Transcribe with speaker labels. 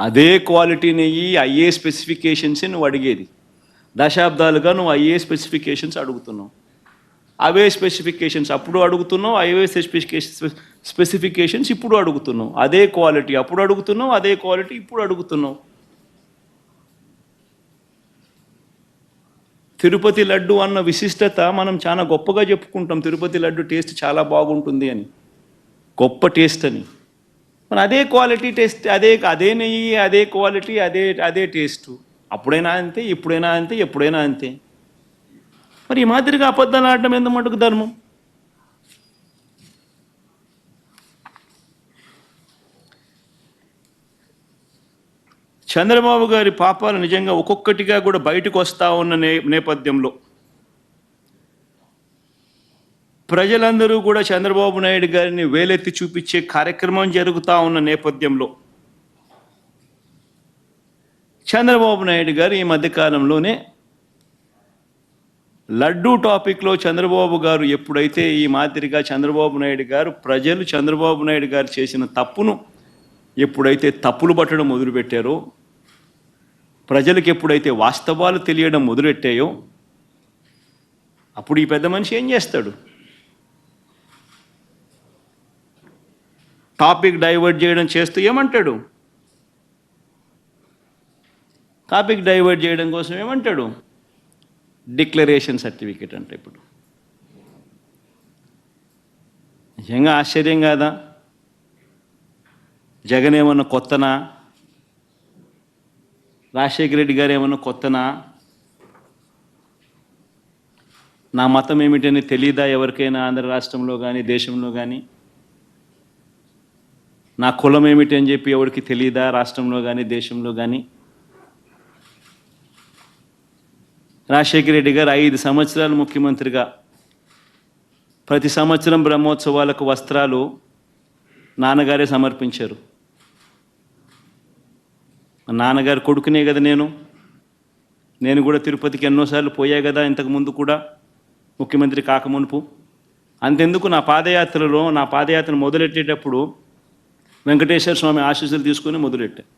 Speaker 1: అదే క్వాలిటీని అయ్యే స్పెసిఫికేషన్స్ నువ్వు అడిగేది. దశాబ్దాలుగా నువ్వు అయ్యే స్పెసిఫికేషన్స్ అడుగుతున్నావు. అవే స్పెసిఫికేషన్స్ అప్పుడు అడుగుతున్నావు అవే స్పెసిఫికేషన్ స్పెసిఫికేషన్స్ ఇప్పుడు అడుగుతున్నావు. అదే క్వాలిటీ అప్పుడు అడుగుతున్నావు అదే క్వాలిటీ ఇప్పుడు అడుగుతున్నావు. తిరుపతి లడ్డు అన్న విశిష్టత మనం చాలా గొప్పగా చెప్పుకుంటాం. తిరుపతి లడ్డు టేస్ట్ చాలా బాగుంటుంది అని. గొప్ప టేస్ట్ అని. మరి అదే క్వాలిటీ టేస్ట్ అదే అదే నెయ్యి అదే క్వాలిటీ అదే అదే టేస్ట్ అప్పుడైనా అంతే ఇప్పుడైనా అంతే ఎప్పుడైనా అంతే. మరి ఈ మాదిరిగా అబద్ధాలు ఆడటం ఎంత మటుకు ధర్మం? చంద్రబాబు గారి పాపాలు నిజంగా ఒక్కొక్కటిగా కూడా బయటకు వస్తూ ఉన్న నే నేపథ్యంలో ప్రజలందరూ కూడా చంద్రబాబు నాయుడు గారిని వేలెత్తి చూపించే కార్యక్రమం జరుగుతూ ఉన్న నేపథ్యంలో చంద్రబాబు నాయుడు గారు ఈ మధ్యకాలంలోనే లడ్డూ టాపిక్లో చంద్రబాబు గారు ఎప్పుడైతే ఈ మాదిరిగా చంద్రబాబు నాయుడు గారు ప్రజలు చంద్రబాబు నాయుడు గారు చేసిన తప్పును ఎప్పుడైతే తప్పులు పట్టడం మొదలుపెట్టారో ప్రజలకు ఎప్పుడైతే వాస్తవాలు తెలియడం మొదలెట్టాయో అప్పుడు ఈ పెద్ద మనిషి ఏం చేస్తాడు? టాపిక్ డైవర్ట్ చేయడం చేస్తూ ఏమంటాడు? టాపిక్ డైవర్ట్ చేయడం కోసం ఏమంటాడు? డిక్లరేషన్ సర్టిఫికేట్ అంటే ఇప్పుడు. నిజంగా ఆశ్చర్యం కాదా? జగన్ ఏమన్నా కొత్తనా? రాజశేఖర రెడ్డి గారు ఏమన్నా కొత్తనా? నా మతం ఏమిటని తెలియదా ఎవరికైనా ఆంధ్ర రాష్ట్రంలో కానీ దేశంలో కానీ నా కులం ఏమిటి అని చెప్పి ఎవరికి తెలియదా రాష్ట్రంలో కానీ దేశంలో కానీ రాజశేఖర రెడ్డి గారు ఐదు సంవత్సరాలు ముఖ్యమంత్రిగా. ప్రతి సంవత్సరం బ్రహ్మోత్సవాలకు వస్త్రాలు నాన్నగారే సమర్పించారు. మా నాన్నగారు కొడుకునే కదా నేను. నేను కూడా తిరుపతికి ఎన్నోసార్లు పోయా కదా ఇంతకు ముందు కూడా ముఖ్యమంత్రి కాకమునుపు అంతెందుకు నా పాదయాత్రలో నా పాదయాత్ర మొదలెట్టేటప్పుడు వెంకటేశ్వర స్వామి ఆశీస్సులు తీసుకొని మొదలెట్టాను